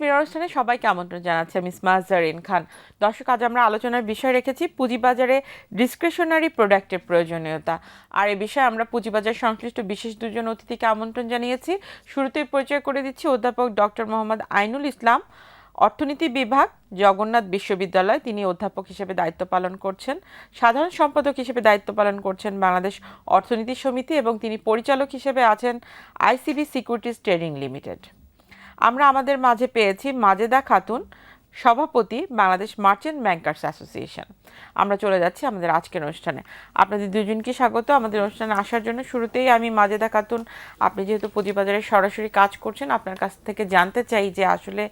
Mirror অনুষ্ঠানে সবাইকে আমন্ত্রণ জানাচ্ছি আমি মাজদারিন খান। দর্শক, আজ আমরা আলোচনার বিষয় রেখেছি পুঁজিবাজারে ডিসক্রিশনারি প্রোডাক্টের প্রয়োজনীয়তা। আর এ বিষয়ে আমরা পুঁজিবাজার সংশ্লিষ্ট বিশেষ দুজন অতিথিকে আমন্ত্রণ জানিয়েছি। শুরুতেই পরিচয় করে দিচ্ছি অধ্যাপক ডক্টর মোহাম্মদ আইনুল ইসলাম, অর্থনীতি বিভাগ, জগন্নাথ বিশ্ববিদ্যালয়, তিনি অধ্যাপক হিসেবে দায়িত্ব পালন করছেন, সাধারণ সম্পাদক হিসেবে দায়িত্ব পালন করছেন বাংলাদেশ অর্থনীতি সমিতি এবং তিনি পরিচালক হিসেবে আছেন আইসিবি সিকিউরিটিজ ট্রেডিং লিমিটেড। আমরা আমাদের মাঝে পেয়েছি মাজেদা খাতুন, সভাপতি বাংলাদেশ মার্চেন্ট ব্যাংকার্স অ্যাসোসিয়েশন। আমরা চলে যাচ্ছি আমাদের আজকের অনুষ্ঠানে। আপনাদের দুজনকে স্বাগত। আমাদের অনুষ্ঠানে আসার জন্য শুরুতেই আমি, মাজেদা খাতুন, আপনি যেহেতু পুঁজিবাজারে সরাসরি কাজ করছেন, আপনার কাছ থেকে জানতে চাই যে আসলে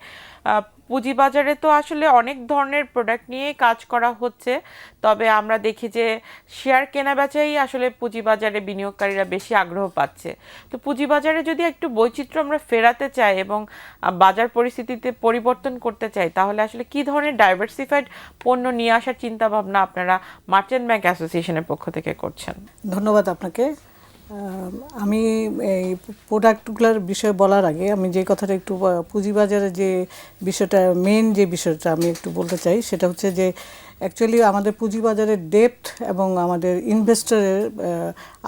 পুঁজিবাজারে তো আসলে অনেক ধরনের প্রোডাক্ট নিয়েই কাজ করা হচ্ছে। তবে আমরা দেখি যে শেয়ার কেনাবেচাই আসলে পুঁজিবাজারে বিনিয়োগকারীরা বেশি আগ্রহ পাচ্ছে। তো পুঁজিবাজারে যদি একটু বৈচিত্র্য আমরা ফেরাতে চাই এবং বাজার পরিস্থিতিতে পরিবর্তন করতে চাই, তাহলে আসলে কি ধরনের ডাইভার্সিফাইড পণ্য নিয়ে আসার চিন্তাভাবনা আপনারা মার্চেন্ট ব্যাংক অ্যাসোসিয়েশনের পক্ষ থেকে করছেন? ধন্যবাদ আপনাকে। আমি এই প্রোডাক্টগুলোর বিষয়ে বলার আগে আমি যে কথাটা একটু পুঁজিবাজারে যে বিষয়টা মেন যে বিষয়টা আমি একটু বলতে চাই, সেটা হচ্ছে যে অ্যাকচুয়ালি আমাদের পুঁজিবাজারের ডেপ্থ এবং আমাদের ইনভেস্টরের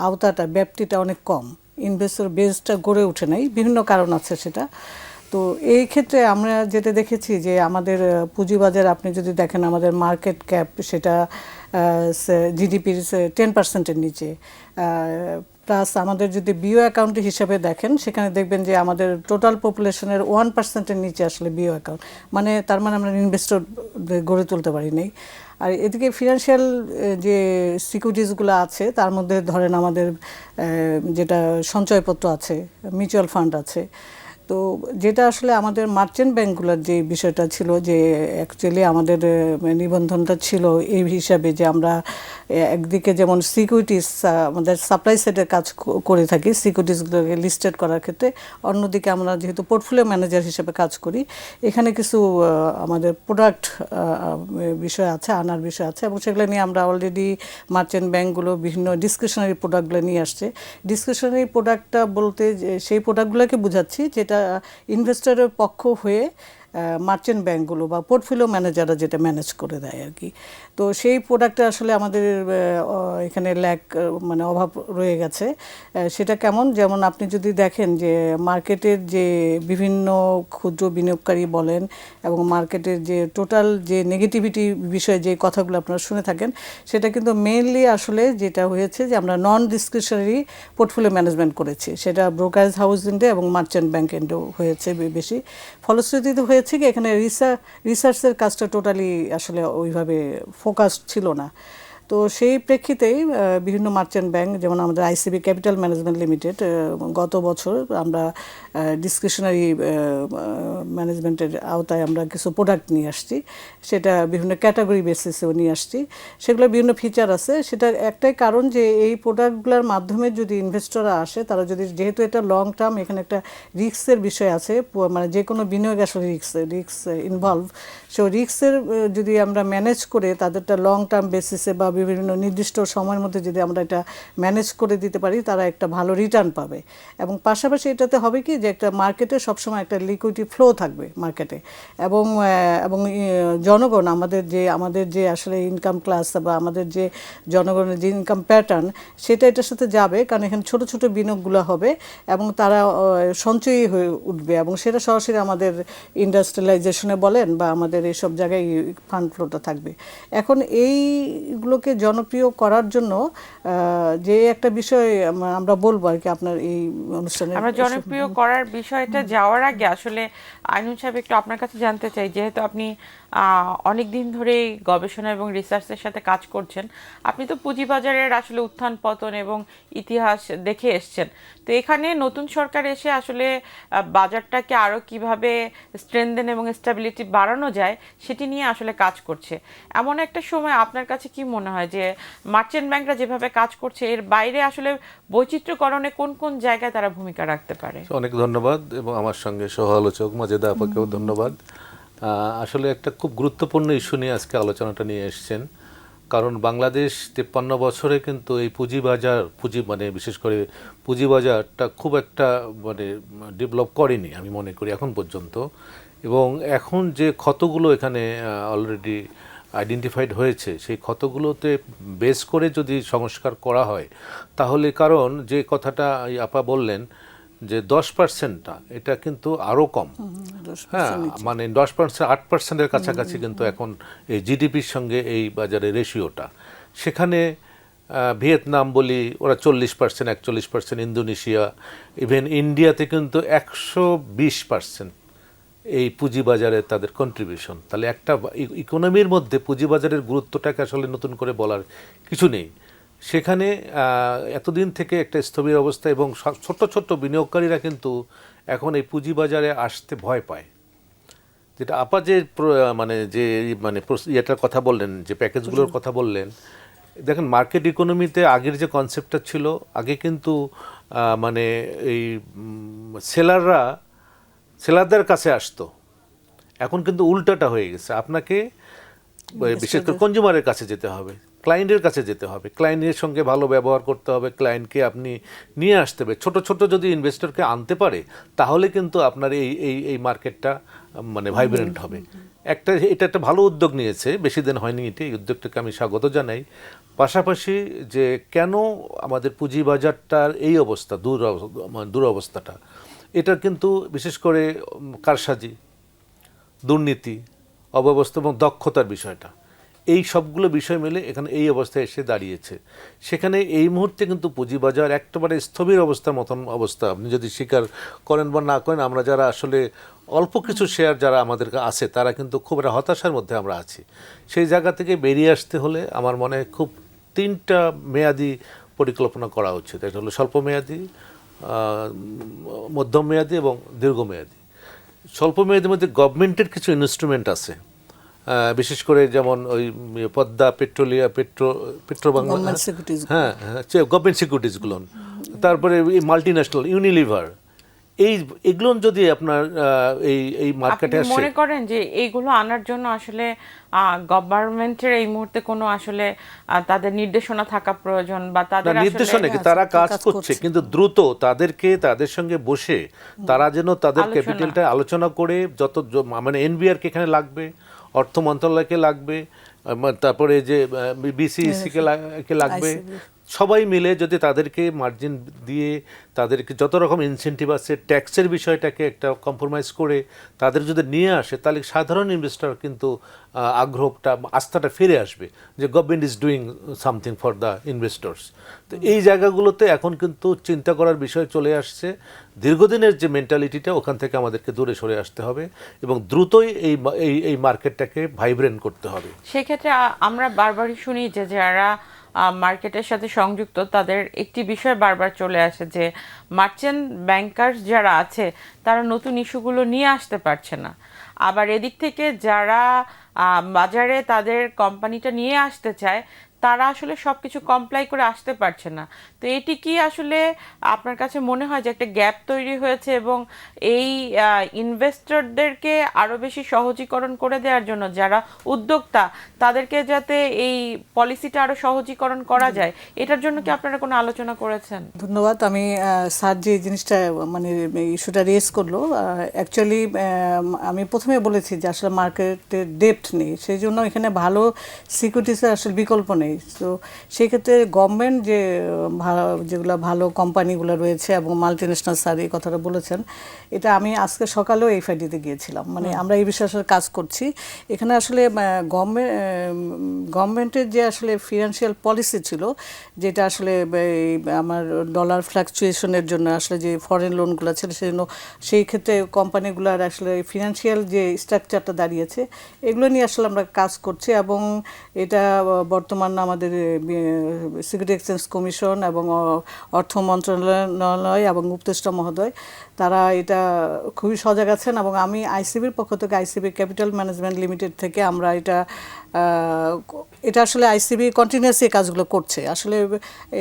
আওতাটা, ব্যাপ্তিটা অনেক কম। ইনভেস্টর বেসটা গড়ে ওঠে নাই, বিভিন্ন কারণ আছে সেটা। তো এই ক্ষেত্রে আমরা যেটা দেখেছি যে আমাদের পুঁজিবাজার, আপনি যদি দেখেন আমাদের মার্কেট ক্যাপ সেটা জিডিপির টেন পার্সেন্টের নিচে। প্লাস আমাদের যদি বিও অ্যাকাউন্ট হিসেবে দেখেন, সেখানে দেখবেন যে আমাদের টোটাল পপুলেশনের ওয়ান পার্সেন্টের নিচে আসলে বিও অ্যাকাউন্ট মানে তার মানে আমরা ইনভেস্টর গড়ে তুলতে পারি নাই। আর এদিকে ফিনান্সিয়াল যে সিকিউরিটিসগুলো আছে, তার মধ্যে ধরেন আমাদের যেটা সঞ্চয়পত্র আছে মিউচুয়াল ফান্ড আছে তো যেটা আসলে আমাদের মার্চেন্ট ব্যাংকগুলোর যে বিষয়টা ছিল যে অ্যাকচুয়ালি আমাদের নিবন্ধনটা ছিল এই হিসাবে যে আমরা একদিকে যেমন সিকিউরিটিস আমাদের সাপ্লাই সাইডের কাজ করে থাকি সিকিউরিটিসগুলোকে লিস্টেড করার ক্ষেত্রে, অন্যদিকে আমরা যেহেতু পোর্টফোলিও ম্যানেজার হিসেবে কাজ করি, এখানে কিছু আমাদের প্রোডাক্ট বিষয় আছে, আনার বিষয় আছে এবং সেগুলো নিয়ে আমরা অলরেডি মার্চেন্ট ব্যাংকগুলো বিভিন্ন ডিসক্রিশনারি প্রোডাক্টগুলো নিয়ে আসছে। ডিসক্রিশনারি প্রোডাক্টটা বলতে যে, সেই প্রোডাক্টগুলোকে বোঝাচ্ছি যেটা ইনভেস্টরের পক্ষ হয়ে মার্চেন্ট ব্যাংকগুলো বা পোর্টফোলিও ম্যানেজাররা যেটা ম্যানেজ করে দেয় আর কি। তো সেই প্রোডাক্টে আসলে আমাদের এখানে ল্যাক মানে অভাব রয়ে গেছে। সেটা কেমন? যেমন আপনি যদি দেখেন যে মার্কেটের যে বিভিন্ন ক্ষুদ্র বিনিয়োগকারী বলেন এবং মার্কেটের যে টোটাল যে নেগেটিভিটি বিষয়ে যে কথাগুলো আপনারা শুনে থাকেন, সেটা কিন্তু মেইনলি আসলে যেটা হয়েছে যে আমরা নন ডিসক্রিশনারি পোর্টফোলিও ম্যানেজমেন্ট করেছি। সেটা ব্রোকারেজ হাউস ইন্ডে এবং মার্চেন্ট ব্যাংক ইন্ডেও হয়েছে বেশি। ফলশ্রুতিতে হয়েছে কি এখানে রিসার্চ রিসার্চের কাজটা টোটালি আসলে ওইভাবে ফোকাস ছিল না। তো সেই প্রেক্ষিতেই বিভিন্ন মার্চেন্ট ব্যাংক যেমন আমাদের আইসিবি ক্যাপিটাল ম্যানেজমেন্ট লিমিটেড গত বছর আমরা ডিসক্রিশনারি ম্যানেজমেন্টের আওতায় আমরা কিছু প্রোডাক্ট নিয়ে আসছি। সেটা বিভিন্ন ক্যাটাগরি বেসিসেও নিয়ে আসছি। সেগুলো বিভিন্ন ফিচার আছে। সেটার একটাই কারণ যে এই প্রোডাক্টগুলোর মাধ্যমে যদি ইনভেস্টররা আসে, তারা যদি যেহেতু এটা লং টার্ম এখানে একটা রিস্কের বিষয় আছে মানে যে কোনো বিনিয়োগ আসলে রিস্ক রিস্ক ইনভলভ সো রিস্কের যদি আমরা ম্যানেজ করে তাদেরটা লং টার্ম বেসিসে বা বিভিন্ন নির্দিষ্ট সময়ের মধ্যে যদি আমরা এটা ম্যানেজ করে দিতে পারি, তারা একটা ভালো রিটার্ন পাবে। এবং পাশাপাশি এটাতে হবে কি যে একটা মার্কেটে সবসময় একটা লিকুইডি ফ্লো থাকবে মার্কেটে এবং এবং জনগণ আমাদের যে আমাদের যে আসলে ইনকাম ক্লাস বা আমাদের যে জনগণের যে ইনকাম প্যাটার্ন সেটা এটার সাথে যাবে। কারণ এখানে ছোট ছোট বিনিয়োগগুলো হবে এবং তারা সঞ্চয়ী হয়ে উঠবে এবং সেটা সরাসরি আমাদের ইন্ডাস্ট্রিয়ালাইজেশনে বলেন বা আমাদের এইসব জায়গায় ফান্ড ফ্লোটা থাকবে। এখন এইগুলোকে জনপ্রিয় করার জন্য যে একটা বিষয় আমরা বলব আর কি আপনার এই অনুষ্ঠানে আমরা জনপ্রিয় করার বিষয়টা যাওয়ার আগে আসলে আইনুল সাহেব একটু আপনার কাছে জানতে চাই যেহেতু আপনি অনেক দিন ধরেই গবেষণা এবং রিসার্চের সাথে কাজ করছেন আপনি তো পুঁজিবাজারের আসলে উত্থান পতন এবং ইতিহাস দেখে এসছেন। তো এখানে নতুন সরকার এসে আসলে বাজারটাকে আরও কীভাবে স্ট্রেনদেন এবং স্টেবিলিটি বাড়ানো যায় সেটি নিয়ে আসলে কাজ করছে। এমন একটা সময় আপনার কাছে কি মনে হয় যে মার্চেন্ট ব্যাংকরা যেভাবে কাজ করছে এর বাইরে আসলে বৈচিত্র্যকরণে কোন কোন জায়গায় তারা ভূমিকা রাখতে পারে? অনেক ধন্যবাদ এবং আমার সঙ্গে সহ আলোচক মাজেদা আপাকেও ধন্যবাদ। আসলে একটা খুব গুরুত্বপূর্ণ ইস্যু নিয়ে আজকে আলোচনাটা নিয়ে এসেছেন। কারণ বাংলাদেশ তিপ্পান্ন বছরে কিন্তু এই পুঁজিবাজার পুঁজি মানে বিশেষ করে পুঁজিবাজারটা খুব একটা মানে ডেভেলপ করেনি আমি মনে করি এখন পর্যন্ত। এবং এখন যে ক্ষতগুলো এখানে অলরেডি আইডেন্টিফাইড হয়েছে সেই ক্ষতগুলোতে বেস করে যদি সংস্কার করা হয় তাহলে কারণ যে কথাটা আপা বললেন যে দশ পার্সেন্টটা এটা কিন্তু আরও কম। হ্যাঁ মানে দশ পার্সেন্ট আট পার্সেন্টের কাছাকাছি কিন্তু এখন এই জিডিপির সঙ্গে এই বাজারে রেশিওটা সেখানে ভিয়েতনাম বলি ওরা চল্লিশ পার্সেন্ট একচল্লিশ পার্সেন্ট ইন্দোনেশিয়া ইভেন ইন্ডিয়াতে কিন্তু একশো বিশ পার্সেন্ট এই পুঁজিবাজারে তাদের কন্ট্রিবিউশন তাহলে একটা ইকোনমির মধ্যে পুঁজিবাজারের গুরুত্বটাকে আসলে নতুন করে বলার কিছু নেই। সেখানে এতদিন থেকে একটা স্থবির অবস্থা এবং ছোট্ট ছোট্ট বিনিয়োগকারীরা কিন্তু এখন এই পুঁজিবাজারে আসতে ভয় পায়। যেটা আপা যে মানে যে মানে ইয়েটার কথা বললেন যে প্যাকেজগুলোর কথা বললেন দেখেন মার্কেট ইকোনমিতে আগের যে কনসেপ্টটা ছিল আগে কিন্তু মানে এই সেলাররা সেলারদের কাছে আসতো। এখন কিন্তু উল্টাটা হয়ে গেছে। আপনাকে বিশেষ করে কনজিউমারের কাছে যেতে হবে ক্লায়েন্টের কাছে যেতে হবে। ক্লায়েন্টের সঙ্গে ভালো ব্যবহার করতে হবে ক্লায়েন্টকে আপনি নিয়ে আসতে হবে। ছোট ছোট যদি ইনভেস্টরকে আনতে পারে তাহলে কিন্তু আপনার এই এই এই মার্কেটটা মানে ভাইব্রেন্ট হবে। একটা এটা একটা ভালো উদ্যোগ নিয়েছে বেশি দিন হয়নি এটি এই উদ্যোগটাকে আমি স্বাগত জানাই। পাশাপাশি যে কেন আমাদের পুঁজিবাজারটার এই অবস্থা দূর মানে দুরবস্থাটা এটা কিন্তু বিশেষ করে কারসাজি, দুর্নীতি, অব্যবস্থা এবং দক্ষতার বিষয়টা। এই সবগুলো বিষয় মিলে এখানে এই অবস্থায় এসে দাঁড়িয়েছে। সেখানে এই মুহূর্তে কিন্তু পুঁজিবাজার একেবারে স্থবির অবস্থার মতন অবস্থা। আপনি যদি স্বীকার করেন বা না করেন, আমরা যারা আসলে অল্প কিছু শেয়ার যারা আমাদের আছে, তারা কিন্তু খুব একটা হতাশার মধ্যে আমরা আছি। সেই জায়গা থেকে বেরিয়ে আসতে হলে আমার মনে খুব তিনটা মেয়াদি পরিকল্পনা করা উচিত। এটা হলো স্বল্প মেয়াদি মধ্যম মেয়াদী এবং দীর্ঘমেয়াদী। স্বল্প মেয়াদের মধ্যে গভর্নমেন্টের কিছু ইনস্ট্রুমেন্ট আছে। বিশেষ করে যেমন ওই পদ্মা পেট্রোলিয়া পেট্রো পেট্রো বাংলা হ্যাঁ হ্যাঁ গভর্নমেন্ট সিকিউরিটিসগুলো তারপরে মাল্টি ন্যাশনাল ইউনিলিভার এই এগুলো যদি আপনার এই এই মার্কেটে আসে মনে করেন যে এইগুলো আনার জন্য আসলে গভর্নমেন্টের এই মুহূর্তে কোনো আসলে তাদের নির্দেশনা থাকা প্রয়োজন বা তাদের নির্দেশনা কি তারা কাজ করছে। কিন্তু দ্রুত তাদেরকে তাদের সঙ্গে বসে তারা যেন তাদের। ক্যাপিটালটা আলোচনা করে যত মানে এনবিআর কে এখানে লাগবে অর্থ মন্ত্রণালয়কে লাগবে তারপরে যে লা- কে লাগবে সবাই মিলে যদি তাদেরকে মার্জিন দিয়ে তাদেরকে যত রকম ইনসেন্টিভ আছে ট্যাক্সের বিষয়টাকে একটা কম্প্রোমাইজ করে তাদের যদি নিয়ে আসে, তাহলে সাধারণ ইনভেস্টর কিন্তু আগ্রহটা আস্থাটা ফিরে আসবে যে government is doing something for the investors তো এই জায়গাগুলোতে এখন কিন্তু চিন্তা করার বিষয় চলে আসছে। দীর্ঘদিনের যে মেন্টালিটিটা ওখান থেকে আমাদেরকে দূরে সরে আসতে হবে এবং দ্রুতই এই এই এই মার্কেটটাকে ভাইব্রেন্ট করতে হবে। সেক্ষেত্রে আমরা বারবারই শুনি যে যারা মার্কেটের সাথে সংযুক্ত, তাদের একটি বিষয় বারবার চলে আসে যে মার্চেন্ট ব্যাংকার যারা আছে, তারা নতুন ইস্যুগুলো নিয়ে আসতে পারছে না। আবার এদিক থেকে যারা বাজারে তাদের কোম্পানিটা নিয়ে আসতে চায় তারা আসলে সব কিছু কমপ্লাই করে আসতে পারছে না। তো এটি কি আসলে আপনার কাছে মনে হয় যে একটা গ্যাপ তৈরি হয়েছে এবং এই ইনভেস্টরদেরকে আরও বেশি সহজীকরণ করে দেওয়ার জন্য যারা উদ্যোক্তা তাদেরকে যাতে এই পলিসিটা আরও সহজীকরণ করা যায় এটার জন্য কি আপনারা কোনো আলোচনা করেছেন? ধন্যবাদ। আমি স্যার যে জিনিসটা মানে ইস্যুটা রেজ করল অ্যাকচুয়ালি আমি প্রথমে বলেছি যে আসলে মার্কেটের ডেপথ নেই সেই জন্য এখানে ভালো সিকিউরিটিসের আসলে বিকল্প নেই। তো সেই ক্ষেত্রে গভর্নমেন্ট যে ভালো যেগুলো ভালো কোম্পানিগুলো রয়েছে এবং মাল্টি ন্যাশনাল স্যার এই কথাটা বলেছেন এটা আমি আজকে সকালেও এই ফাইডিতে গিয়েছিলাম। মানে আমরা এই বিষয়ে আসলে কাজ করছি। এখানে আসলে গভর্নমেন্ট গভর্নমেন্টের যে আসলে ফিনান্সিয়াল পলিসি ছিল যেটা আসলে এই আমার ডলার ফ্লাকচুয়েশনের জন্য আসলে যে ফরেন লোনগুলো ছিল সেই জন্য সেই ক্ষেত্রে কোম্পানিগুলোর আসলে ফিনান্সিয়াল যে স্ট্রাকচারটা দাঁড়িয়েছে এগুলো নিয়ে আসলে আমরা কাজ করছি এবং এটা বর্তমান আমাদের সিকিউরিটি এক্সচেঞ্জ কমিশন এবং অর্থ মন্ত্রণালয় এবং উপদেষ্টা মহোদয় তারা এটা খুবই সজাগ আছেন এবং আমি আইসিবির পক্ষ থেকে আইসিবি ক্যাপিটাল ম্যানেজমেন্ট লিমিটেড থেকে আমরা এটা এটা আসলে আইসিবি কন্টিনিউয়াসলি কাজগুলো করছে। আসলে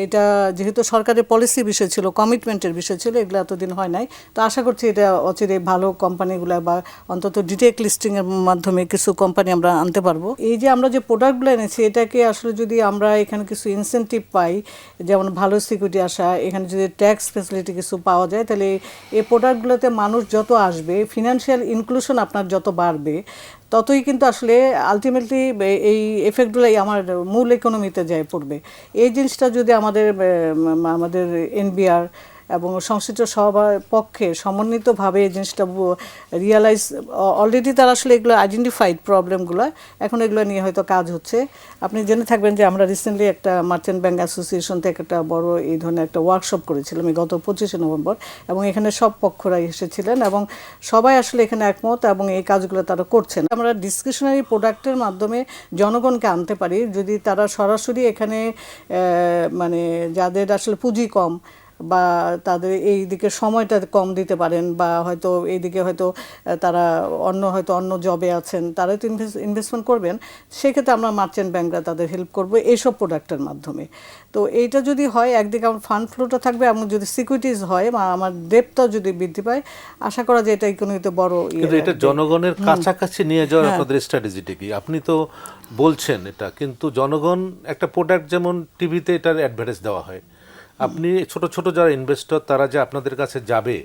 এটা যেহেতু সরকারের পলিসি বিষয় ছিল কমিটমেন্টের বিষয় ছিল, এগুলো এতদিন হয় নাই। তো আশা করছি এটা অচিরে ভালো কোম্পানিগুলো বা অন্তত ডিটেক লিস্টিংয়ের মাধ্যমে কিছু কোম্পানি আমরা আনতে পারব। এই যে আমরা যে প্রোডাক্টগুলো এনেছি, এটাকে আসলে যদি আমরা এখানে কিছু ইনসেন্টিভ পাই, যেমন ভালো সিকিউরিটি আসা, এখানে যদি ট্যাক্স ফেসিলিটি কিছু পাওয়া যায়, তাহলে এই প্রোডাক্টগুলোতে মানুষ যত আসবে ফিনান্সিয়াল ইনক্লুশন আপনার যত বাড়বে, ততই কিন্তু আসলে আলটিমেটলি এই এফেক্টগুলোই আমার মূল ইকোনমিতে যায় পড়বে। এই জিনিসটা যদি আমাদের আমাদের এনবিআর এবং সংশ্লিষ্ট সবার পক্ষে সমন্বিতভাবে এই জিনিসটা রিয়ালাইজ অলরেডি তারা আসলে এগুলো আইডেন্টিফাইড প্রবলেমগুলো এখন এগুলো নিয়ে হয়তো কাজ হচ্ছে। আপনি জেনে থাকবেন যে আমরা রিসেন্টলি একটা মার্চেন্ট ব্যাংক অ্যাসোসিয়েশন থেকে একটা বড় এই ধরনের একটা ওয়ার্কশপ করেছিলাম, এই গত পঁচিশে নভেম্বর, এবং এখানে সব পক্ষরাই এসেছিলেন এবং সবাই আসলে এখানে একমত এবং এই কাজগুলো তারা করছেন। আমরা ডিসক্রিপশনারি প্রোডাক্টের মাধ্যমে জনগণকে আনতে পারি, যদি তারা সরাসরি এখানে মানে যাদের আসলে পুঁজি কম বা তাদের এই দিকে সময়টা কম দিতে পারেন বা হয়তো এইদিকে হয়তো তারা অন্য হয়তো অন্য জবে আছেন তারা তো ইনভেস্টমেন্ট করবেন সেক্ষেত্রে আমরা মার্চেন্ট ব্যাংকরা তাদের হেল্প করব এইসব প্রোডাক্টের মাধ্যমে তো এইটা যদি হয় একদিকে আমার ফান্ড ফ্লোটা থাকবে এবং যদি সিকিউরিটিজ হয় বা আমার ডেপটাও যদি বৃদ্ধি পায় আশা করা যায় এটা ইকোনমিতে বড় ইয়ে কিন্তু এটা। জনগণের কাছাকাছি নিয়ে যাওয়ার হ্যাঁ। আপনাদের স্ট্র্যাটেজিটা কি আপনি তো বলছেন এটা কিন্তু জনগণ একটা প্রোডাক্ট যেমন টিভিতে এটার অ্যাডভার্টাইজ দেওয়া হয় আপনি ছোট ছোট যারা ইনভেস্টর তারা যে আপনাদের কাছে যাবে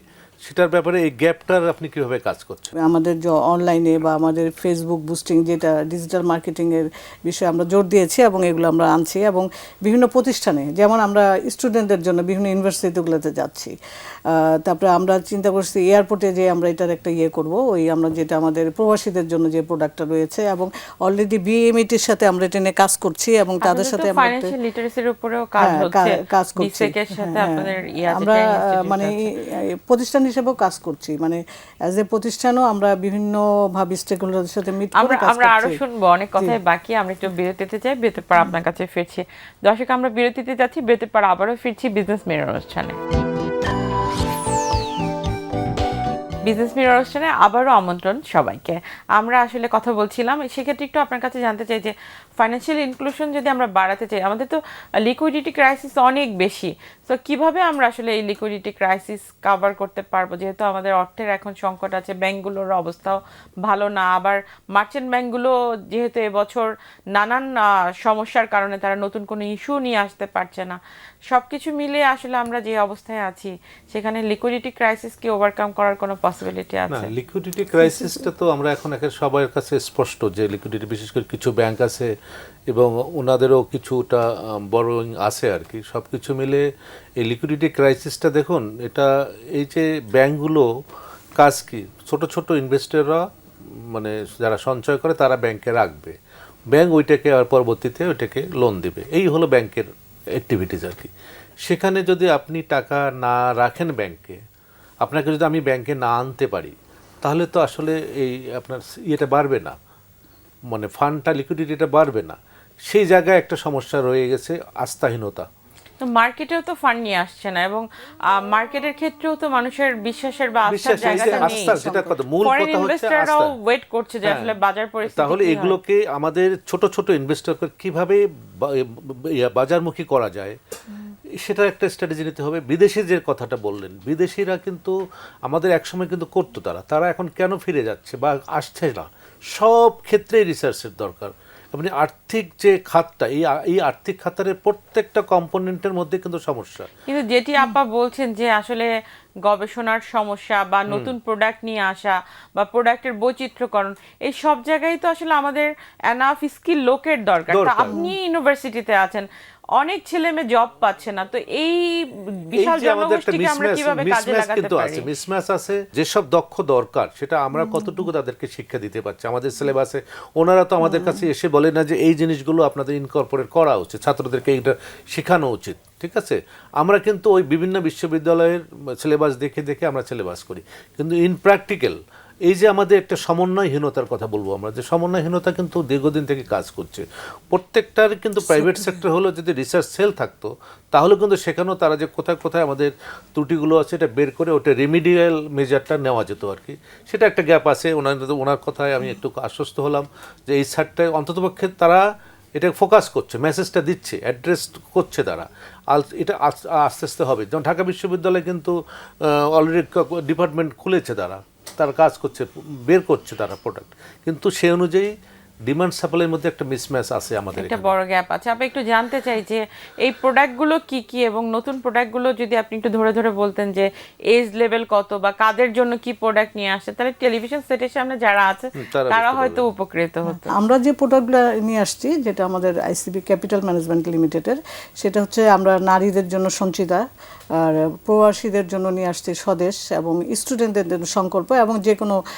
সেটার ব্যাপারে এই গ্যাপটার আপনি কীভাবে কাজ করছেন? আমাদের যে অনলাইনে বা আমাদের ফেসবুক বুস্টিং যেটা ডিজিটাল মার্কেটিংয়ের বিষয়ে আমরা জোর দিয়েছি এবং এগুলো আমরা আনছি এবং বিভিন্ন প্রতিষ্ঠানে যেমন আমরা স্টুডেন্টদের জন্য বিভিন্ন ইউনিভার্সিটিগুলোতে যাচ্ছি। আহ, তারপরে আমরা চিন্তা করছি এয়ারপোর্টে যে আমরা এটার একটা ইয়ে করব ওই আমরা যেটা আমাদের প্রবাসীদের জন্য যে প্রোডাক্টটা রয়েছে এবং অলরেডি বিএমইটির সাথে আমরা এটা নিয়ে কাজ করছি এবং তাদের সাথে আমরা লিটারেসির উপরেও কাজ হ্যাঁ, হচ্ছে। কাজ করছি। সাথে হ্যাঁ, আপনাদের আমরা আহ, মানে আছে। হিসেবেও কাজ করছি। মানে অ্যাজ এ প্রতিষ্ঠানও আমরা বিভিন্ন ভাবে স্টেকহোল্ডারদের সাথে মিট করে কাজ আমরা আরও শুনব অনেক কথাই বাকি আমরা একটু বিরতিতে যাই বিরতির পর আপনার কাছে ফিরছি। দর্শক আমরা বিরতিতে যাচ্ছি বিরতির পর আবারও ফিরছি বিজনেস মিরর অনুষ্ঠানে। বিজনেস মিরর অনুষ্ঠানে আবারও আমন্ত্রণ সবাইকে। আমরা আসলে কথা বলছিলাম সেক্ষেত্রে একটু আপনার কাছে জানতে চাই যে ফাইন্যান্সিয়াল ইনক্লুশন যদি আমরা বাড়াতে চাই আমাদের তো লিকুইডিটি ক্রাইসিস অনেক বেশি। তো কীভাবে আমরা আসলে এই লিকুইডিটি ক্রাইসিস কভার করতে পারব? যেহেতু আমাদের অর্থের এখন সংকট আছে ব্যাংকগুলোর অবস্থাও ভালো না। আবার মার্চেন্ট ব্যাংকগুলো যেহেতু এবছর নানান সমস্যার কারণে তারা নতুন কোনো ইস্যু নিয়ে আসতে পারছে না। সব কিছু মিলিয়ে আসলে আমরা যে অবস্থায় আছি সেখানে লিকুইডিটি ক্রাইসিসকে ওভারকাম করার কোনো পসিবিলিটি না আছে? লিকুইডিটি ক্রাইসিসটা তো আমরা এখন একের সবার কাছে স্পষ্ট যে লিকুইডিটি বিশেষ করে কিছু ব্যাংক আছে এবং ওনাদেরও কিছুটা বড়োইং আছে আর কি। সব কিছু মিলে এই লিকুইডিটি ক্রাইসিসটা দেখুন, এটা এই যে ব্যাংকগুলো কাজ কি, ছোট ছোট ইনভেস্টররা মানে যারা সঞ্চয় করে তারা ব্যাংকে রাখবে। ব্যাংক ওইটাকে আর পরবর্তীতে ওইটাকে লোন দেবে। এই হলো ব্যাংকের অ্যাক্টিভিটিস আর কি। সেখানে যদি আপনি টাকা না রাখেন ব্যাংকে, আপনাকে যদি আমি ব্যাংকে না আনতে পারি, তাহলে তো আসলে এই আপনার ইয়েটা বাড়বে না। মানে ফান্ডটা লিকুইডিটিটা বাড়বে না। সেই জায়গায় একটা সমস্যা রয়ে গেছে আস্থাহীনতা। তো মার্কেটেও তো ফান্ড নিয়ে আসছে না এবং মার্কেটের ক্ষেত্রেও তো মানুষের বিশ্বাসের বা আস্থার জায়গাটা নেই। আস্থা কথা মূল কথা হচ্ছে আস্থা ওয়েট করছে যে হ্যাঁ। আসলে বাজার পরিস্থিতি তাহলে এগুলোকে আমাদের ছোট ছোট ইনভেস্টরকে কীভাবে বাজারমুখী করা যায় সেটা একটা স্ট্র্যাটেজি নিতে হবে। বিদেশি যে কথাটা বললেন বিদেশিরা কিন্তু আমাদের একসময় কিন্তু করতো তারা। তারা এখন কেন ফিরে যাচ্ছে বা আসছে না? সব ক্ষেত্রে রিসার্চের দরকার। আপনি আর্থিক যে খাতটা এই এই আর্থিক খাতারের প্রত্যেকটা কম্পোনেন্টের মধ্যে কিন্তু সমস্যা। কিন্তু যেটি আপা বলছেন যে আসলে গবেষণার সমস্যা বা নতুন প্রোডাক্ট নিয়ে আসা বা প্রোডাক্টের বৈচিত্র্যকরণ এই সব জায়গায় তো আসলে আমাদের এনাফ স্কিল লোকের দরকার। আপনি ইউনিভার্সিটিতে আছেন অনেক ছেলে মেয়ে জব পাচ্ছে না তো এই বিশাল জনগোষ্ঠীকে আমরা কীভাবে কাজে লাগাতে পারি? আছে মিসম্যাচ আছে যেসব দক্ষ দরকার সেটা আমরা কতটুকু তাদেরকে শিক্ষা দিতে পারছি? আমাদের সিলেবাসে ওনারা তো আমাদের কাছে এসে বলে না যে এই জিনিসগুলো আপনাদের ইনকর্পোরেট করা উচিত ছাত্রদেরকে এইটা শেখানো উচিত ঠিক আছে? আমরা কিন্তু ওই বিভিন্ন বিশ্ববিদ্যালয়ের সিলেবাস দেখে দেখে আমরা সিলেবাস করি। কিন্তু ইন প্র্যাকটিক্যাল এই যে আমাদের একটা সমন্বয়হীনতার কথা বলব আমরা যে সমন্বয়হীনতা কিন্তু দীর্ঘদিন থেকে কাজ করছে। প্রত্যেকটার কিন্তু প্রাইভেট সেক্টর হলো যদি রিসার্চ সেল থাকতো তাহলে কিন্তু সেখানেও তারা যে কোথায় কোথায় আমাদের ত্রুটিগুলো আছে এটা বের করে ওটা রেমিডিয়াল মেজারটা নেওয়া যেত আর কি। সেটা একটা গ্যাপ আছে ওনার ওনার কথায় আমি একটু আশ্বস্ত হলাম যে এই সারটায় অন্ততপক্ষে তারা এটা ফোকাস করছে মেসেজটা দিচ্ছে অ্যাড্রেস করছে তারা। আল এটা আস্তে আস্তে হবে। যেমন ঢাকা বিশ্ববিদ্যালয়ে কিন্তু অলরেডি ডিপার্টমেন্ট খুলেছে তারা। তারা কাজ করছে বের করছে তারা প্রোডাক্ট কিন্তু সে অনুযায়ী ডিমান্ড সাপ্লাইয়ের মধ্যে একটা মিসম্যাচ আছে আমাদের একটা বড় গ্যাপ আছে। আপনি একটু জানতে চাই যে এই প্রোডাক্টগুলো কি কি এবং নতুন প্রোডাক্টগুলো যদি আপনি একটু ধরে ধরে বলতেন যে এজ লেভেল কত বা কাদের জন্য কি প্রোডাক্ট নিয়ে আসে তাহলে টেলিভিশন সেটের সামনে যারা আছে তারা হয়তো উপকৃত হতো। আমরা যে প্রোডাক্টগুলো নিয়ে আসছি যেটা আমাদের আইসিবি ক্যাপিটাল ম্যানেজমেন্ট লিমিটেডের সেটা হচ্ছে আমরা নারীদের জন্য সঞ্চিতা আর প্রবাসীদের জন্য নিয়ে আসছি স্বদেশ এবং স্টুডেন্টদের জন্য সংকল্প এবং যে কোনো আহ,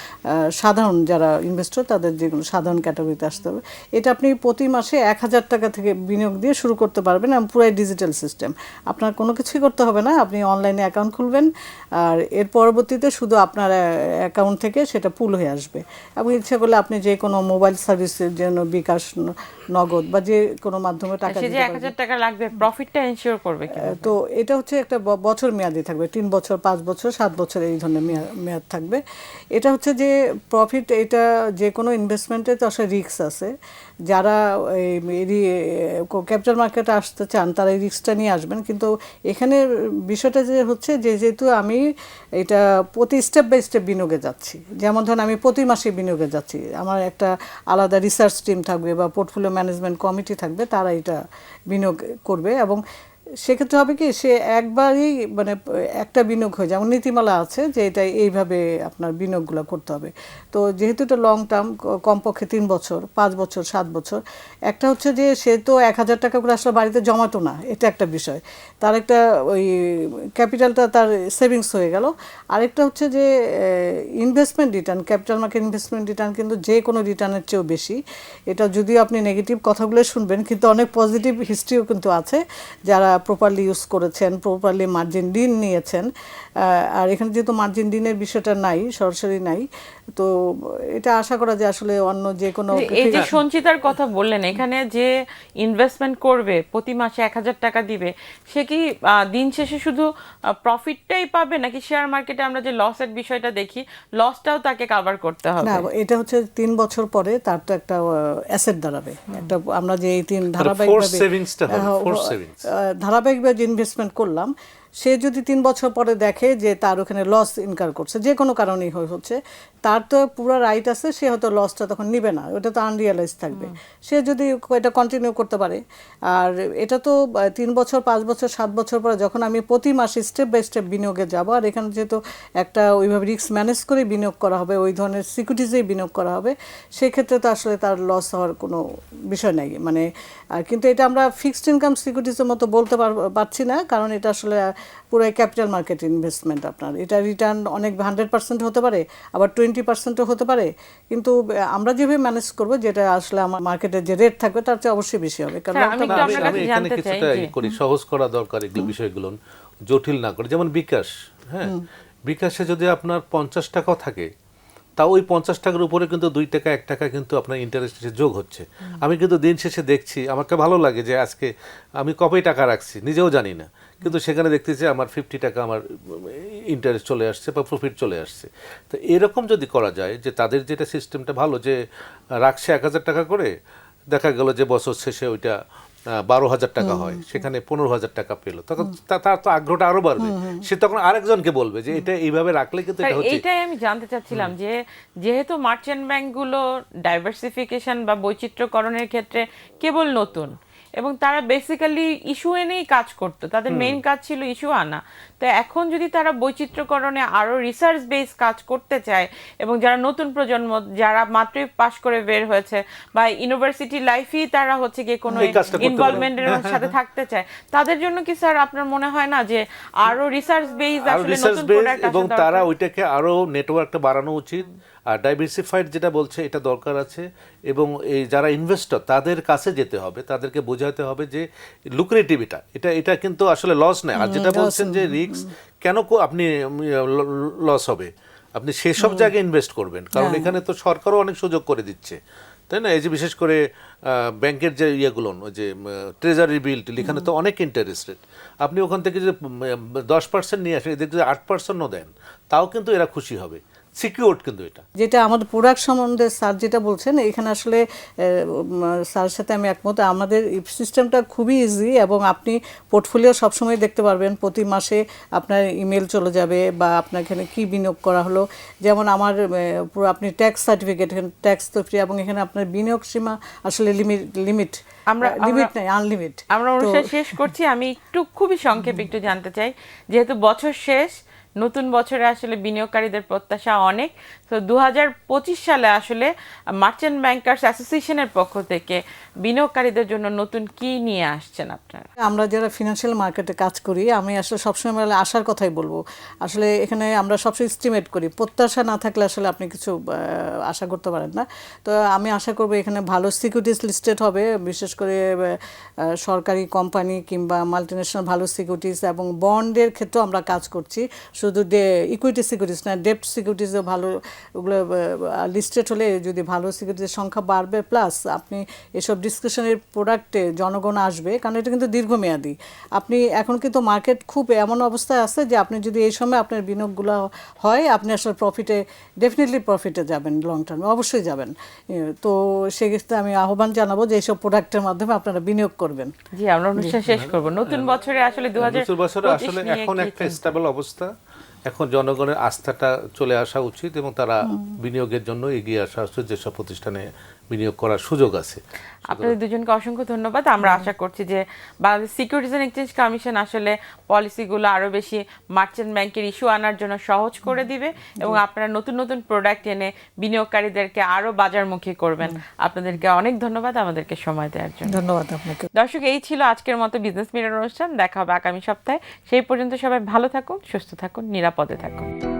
সাধারণ যারা ইনভেস্টর তাদের যে কোনো সাধারণ ক্যাটাগরিতে আসতে হবে। এটা আপনি প্রতি মাসে এক হাজার টাকা থেকে বিনিয়োগ দিয়ে শুরু করতে পারবেন এবং পুরাই ডিজিটাল সিস্টেম। আপনার কোনো কিছুই করতে হবে না আপনি অনলাইনে অ্যাকাউন্ট খুলবেন আর এর পরবর্তীতে শুধু আপনার অ্যাকাউন্ট থেকে সেটা পুল হয়ে আসবে এবং ইচ্ছা করলে আপনি যে কোনো মোবাইল সার্ভিসের জন্য বিকাশ নগদ বা যে কোনো মাধ্যমে টাকা দিতে এক হাজার টাকা লাগবে প্রফিটটা এনশিওর করবে তো এটা হচ্ছে একটা বছর মেয়াদি থাকবে তিন বছর পাঁচ বছর সাত বছর এই ধরনের মেয়া- মেয়াদ থাকবে। এটা হচ্ছে যে প্রফিট এটা যে কোনো ইনভেস্টমেন্টে তো আসলে রিস্ক আছে। যারা এই ক্যাপিটাল মার্কেটে আসতে চান, তারা এই রিক্সটা নিয়ে আসবেন। কিন্তু এখানে বিষয়টা যে হচ্ছে যে, যেহেতু আমি এটা প্রতি স্টেপ বাই স্টেপ বিনিয়োগে যাচ্ছি। যেমন ধরেন আমি প্রতি মাসে বিনিয়োগে যাচ্ছি। আমার একটা আলাদা রিসার্চ টিম থাকবে বা পোর্টফোলিও ম্যানেজমেন্ট কমিটি থাকবে, তারা এটা বিনিয়োগ করবে এবং সেক্ষেত্রে হবে কি, সে একবারই মানে একটা বিনিয়োগ হয়ে যেমন নীতিমালা আছে যে এটা এইভাবে আপনার বিনিয়োগগুলো করতে হবে। তো যেহেতু এটা লং টার্ম কমপক্ষে তিন বছর, পাঁচ বছর, সাত বছর, একটা হচ্ছে যে সে তো এক হাজার টাকা করে আসলে বাড়িতে জমাতো না, এটা একটা বিষয়। তার একটা ওই ক্যাপিটালটা তার সেভিংস হয়ে গেল। আরেকটা হচ্ছে যে investment return capital market investment return কিন্তু যে কোনো রিটার্নের চেয়েও বেশি। এটা যদিও আপনি নেগেটিভ কথাগুলো শুনবেন, কিন্তু অনেক পজিটিভ হিস্ট্রিও কিন্তু আছে। যারা প্রপারলি ইউজ করেছেন প্রপারলি মার্জিন ঋণ নিয়েছেন। আর এখানে যেহেতু মার্জিন ঋণের বিষয়টা নাই সরাসরি নাই তো এটা আশা করা যায় আসলে অন্য যে কোনো এই যে সঞ্চিতার কথা বললেন এখানে যে ইনভেস্টমেন্ট করবে প্রতি মাসে এক হাজার টাকা দিবে সে কি দিন শেষে শুধু প্রফিটটাই পাবে নাকি শেয়ার মার্কেটে আমরা যে লসের বিষয়টা দেখি লসটাও তাকে কাভার করতে হবে? না এটা হচ্ছে তিন বছর পরে তার তো একটা অ্যাসেট দাঁড়াবে। একটা আমরা যে এই তিন ধারাবাহিকভাবে ধারাবাহিকভাবে যে ইনভেস্টমেন্ট করলাম সে যদি তিন বছর পরে দেখে যে তার ওখানে লস ইনকার করছে যে কোনো কারণেই হচ্ছে তার তো পুরো রাইট আছে সে হয়তো লসটা তখন নিবে না ওটা তো আনরিয়ালাইজ থাকবে। সে যদি এটা কন্টিনিউ করতে পারে আর এটা তো তিন বছর পাঁচ বছর সাত বছর পরে যখন আমি প্রতি মাসে স্টেপ বাই স্টেপ বিনিয়োগে যাব আর এখানে যেহেতু একটা ওইভাবে রিস্ক ম্যানেজ করে বিনিয়োগ করা হবে ওই ধরনের সিকিউরিটিজেই বিনিয়োগ করা হবে সেক্ষেত্রে তো আসলে তার লস হওয়ার কোনো বিষয় নেই। মানে আর কিন্তু এটা আমরা ফিক্সড ইনকাম সিকিউরিটিজের মতো বলতে পার- পারছি না কারণ এটা আসলে পুরো ক্যাপিটাল মার্কেট ইনভেস্টমেন্ট আপনার। এটা রিটার্ন অনেক হান্ড্রেড পার্সেন্ট হতে পারে আবার টোয়েন্টি পার্সেন্টও হতে পারে। কিন্তু আমরা যেভাবে ম্যানেজ করব যেটা আসলে আমার মার্কেটের যে রেট থাকবে তার চেয়ে অবশ্যই বেশি হবে। কারণ আমি এখানে কিছুটা করি সহজ করা দরকার এগুলো বিষয়গুলো জটিল না করে। যেমন বিকাশ হ্যাঁ? বিকাশে যদি আপনার পঞ্চাশ টাকাও থাকে তাও ওই পঞ্চাশ টাকার উপরে কিন্তু দুই টাকা এক টাকা কিন্তু আপনার ইন্টারেস্ট যোগ হচ্ছে। আমি কিন্তু দিন শেষে দেখছি আমাকে ভালো লাগে যে আজকে আমি কবে টাকা রাখছি নিজেও জানি না। কিন্তু সেখানে দেখতেছি আমার ফিফটি টাকা আমার ইন্টারেস্ট চলে আসছে বা প্রফিট চলে আসছে। তো এরকম যদি করা যায় যে তাদের যেটা সিস্টেমটা ভালো যে রাখছে এক হাজার টাকা করে দেখা গেল যে বছর শেষে ওইটা বারো হাজার টাকা হয়। সেখানে পনেরো হাজার টাকা পেল। তখন তা- তার তো আগ্রহটা আরও বাড়বে। সে তখন আরেকজনকে বলবে যে এটা এইভাবে রাখলে কিন্তু এটাই এটা হচ্ছে এইটাই আমি জানতে চাচ্ছিলাম যে যেহেতু মার্চেন্ট ব্যাংকগুলো ডাইভার্সিফিকেশন বা বৈচিত্র্যকরণের ক্ষেত্রে কেবল নতুন এবং তারা বেসিক্যালি ইস্যু এনেই কাজ করতো। তাদের মেইন কাজ ছিল ইস্যু আনা। তো এখন যদি তারা বৈচিত্র্যকরণে আরও রিসার্চ বেস কাজ করতে চায় এবং যারা নতুন প্রজন্ম যারা মাত্রই পাশ করে বের হয়েছে বা ইউনিভার্সিটি লাইফেই তারা হচ্ছে গিয়ে কোনো ইনভলভমেন্টের সাথে থাকতে চায় তাদের জন্য কি স্যার আপনার মনে হয় না যে আরও রিসার্চ বেস আসলে নতুন প্রোডাক্ট এবং তারা ওইটাকে আরও নেটওয়ার্কটা বাড়ানো উচিত। আর ডাইভার্সিফাইড যেটা বলছে এটা দরকার আছে। এবং এই যারা ইনভেস্টর তাদের কাছে যেতে হবে তাদেরকে বোঝাতে হবে যে লুক্রেটিভ এটা এটা এটা কিন্তু আসলে লস নেই আর যেটা বলছেন যে রিস্ক কেন আপনি লস হবে? আপনি সেসব জায়গায় ইনভেস্ট করবেন। কারণ এখানে তো সরকারও অনেক সুযোগ করে দিচ্ছে। তাই না? এই যে বিশেষ করে ব্যাংকের যে ইয়েগুলো ওই যে ট্রেজারি বিল এখানে তো অনেক ইন্টারেস্টেড আপনি ওখান থেকে যদি দশ পার্সেন্ট নিয়ে আসেন এদের যদি আট পার্সেন্টও দেন তাও কিন্তু এরা খুশি হবে। সিকিউরড কিন্তু এটা। যেটা আমাদের প্রোডাক্ট সম্বন্ধে স্যার যেটা বলছেন এখানে আসলে স্যারের সাথে আমি একমত। আমাদের সিস্টেমটা খুবই ইজি এবং আপনি পোর্টফোলিও সবসময় দেখতে পারবেন। প্রতি মাসে আপনার ইমেল চলে যাবে বা আপনার এখানে কি বিনিয়োগ করা হলো। যেমন আমার পুরো আপনি ট্যাক্স সার্টিফিকেট এখানে ট্যাক্স তো ফ্রি এবং এখানে আপনার বিনিয়োগ সীমা আসলে লিমিট লিমিট আমরা- লিমিট নাই আনলিমিট আমরা অনুষ্ঠান শেষ করছি। আমি একটু খুবই সংক্ষেপে একটু জানতে চাই। যেহেতু বছর শেষ নতুন বছরে আসলে বিনিয়োগকারীদের প্রত্যাশা অনেক। তো দু হাজার পঁচিশ সালে আসলে মার্চেন্ট ব্যাংকার্স অ্যাসোসিয়েশনের পক্ষ থেকে বিনিয়োগকারীদের জন্য নতুন কি নিয়ে আসছেন আপনারা? আমরা যারা ফিনান্সিয়াল মার্কেটে কাজ করি, আমি আসলে সবসময় বলে আশার কথাই বলব। আসলে এখানে আমরা সবসময় এস্টিমেট করি। প্রত্যাশা না থাকলে আসলে আপনি কিছু আশা করতে পারেন না। তো আমি আশা করব এখানে ভালো সিকিউরিটিস লিস্টেড হবে। বিশেষ করে সরকারি কোম্পানি কিংবা মাল্টিনেশনাল ভালো সিকিউরিটিস এবং বন্ডের ক্ষেত্রেও আমরা কাজ করছি। শুধু ইকুইটি সিকিউরিটিস না ডেপ্ট সিকিউরিটিসও ভালো ওগুলো লিস্টেড হলে যদি ভালো সিকিউরিটির সংখ্যা বাড়বে প্লাস আপনি এসব ডিসক্রিপশনের প্রোডাক্টে জনগণ আসবে কারণ এটা কিন্তু দীর্ঘমেয়াদী। আপনি এখন কিন্তু মার্কেট খুব এমন অবস্থায় আছে যে আপনি যদি এই সময় আপনার বিনিয়োগগুলো হয় আপনি আসলে প্রফিটে ডেফিনেটলি প্রফিটে যাবেন লং টার্মে অবশ্যই যাবেন। তো সেক্ষেত্রে আমি আহ্বান জানাব যে এইসব প্রোডাক্টের মাধ্যমে আপনারা বিনিয়োগ করবেন। জি আমরা অনুষ্ঠান শেষ করব। নতুন বছরে আসলে দু হাজার বছরে আসলে এখন একটা স্টেবল অবস্থা। এখন জনগণের আস্থাটা চলে আসা উচিত এবং তারা বিনিয়োগের জন্য এগিয়ে আসা উচিত যেসব প্রতিষ্ঠানে বিনিয়োগ করার সুযোগ আছে। আপনাদের দুজনকে অসংখ্য ধন্যবাদ। আমরা আশা করছি যে Bangladesh securities and exchange commission আসলে পলিসিগুলো আরও বেশি মার্চেন্ট ব্যাংকের ইস্যু আনার জন্য সহজ করে দিবে এবং আপনারা নতুন নতুন প্রোডাক্ট এনে বিনিয়োগকারীদেরকে আরও বাজারমুখী করবেন। আপনাদেরকে অনেক ধন্যবাদ আমাদেরকে সময় দেওয়ার জন্য। ধন্যবাদ আপনাকে। দর্শক এই ছিল আজকের মতো বিজনেস মিটার অনুষ্ঠান। দেখা হবে আগামী সপ্তাহে। সেই পর্যন্ত সবাই ভালো থাকুন সুস্থ থাকুন নিরাপদে থাকুন।